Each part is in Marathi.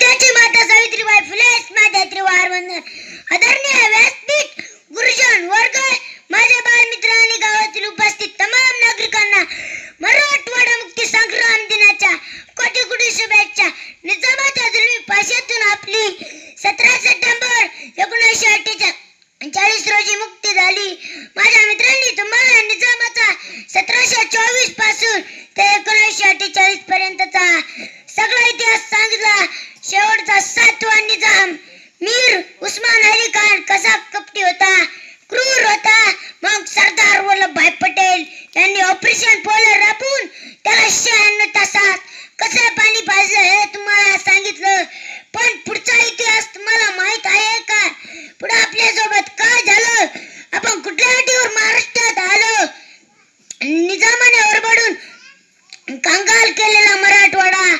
त्यांची माता सावित्रीबाई फुले स्मार्ट वंदन. आदरणीय व्यासपीठ गुरुजन वर्ग माझे बालमित्र आणि गावातील उपस्थित तमाम नागरिकांना मराठवाडा मुक्ती संग्राम दिनाच्या कोटी कोटी शुभेच्छा. निजामाच्या जुलमी पाशातून आपली सतरा सप्टेंबर एकोणीसशे अठ्ठेचाळीस रोजी मुक्ती झाली. माझ्या मित्रांनी तुम्हाला निजामाचा सतराशे चोवीसपासून ते एकोणीसशे अठ्ठेचाळीस पर्यंतचा सगळा इतिहास सांगितला. शेवटचा सातवा निजाम मीर उस्मान अली खान कसा कपटी होता. क्रूर होता. मग सरदार वल्लभभाई पटेल यांनी ऑपरेशन पोलर राबून त्याला शहाण्णव तासात कसे पाणी पाजलं हे तुम्हाला सांगितलं. पण पुढचा इतिहास तुम्हाला माहीत आहे का? पुढे आपल्यासोबत काय झालं? आपण कुठल्या अटीवर महाराष्ट्रात आलो निजामाने ओरबडून कंगाल केलेला मराठवाडा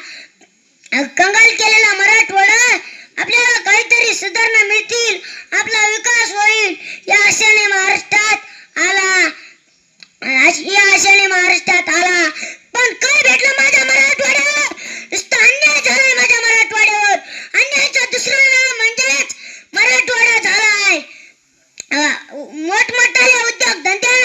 कंगाल केलेला मराठवाडा आपल्याला काहीतरी सुधारणा मिळतील आपला विकास होईल. या आशेने महाराष्ट्रात आला. या आशेने महाराष्ट्रात आला. पण काय भेटलं माझ्या मराठवाड्यावर? नुसतं अन्याय झालाय माझ्या मराठवाड्यावर. अन्यायाचं दुसरं नाव म्हणजेच मराठवाडा झालाय. अं, मोठमोठाले उद्योग धंदे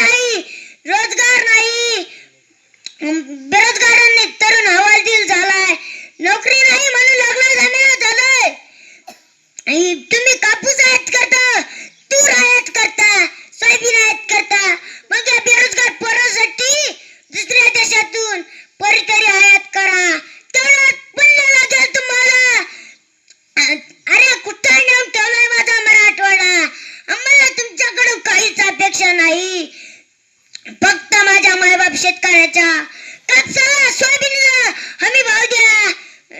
नाही. फक्त माझ्या मायबाप शेतकऱ्याच्या कापसाला सोयाबीनला हमी भाव द्या.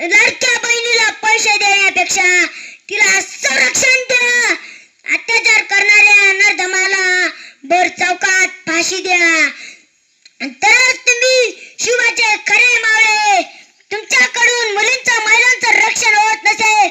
लाडक्या बहिणीला पैसे देण्यापेक्षा तिला संरक्षण द्या. अत्याचार करणाऱ्या नरधमाला बोर चौकात फाशी द्या. तरच तुम्ही शिवाचे खरे मावळे. तुमच्याकडून मुलींचं महिलांचं रक्षण होत नसेल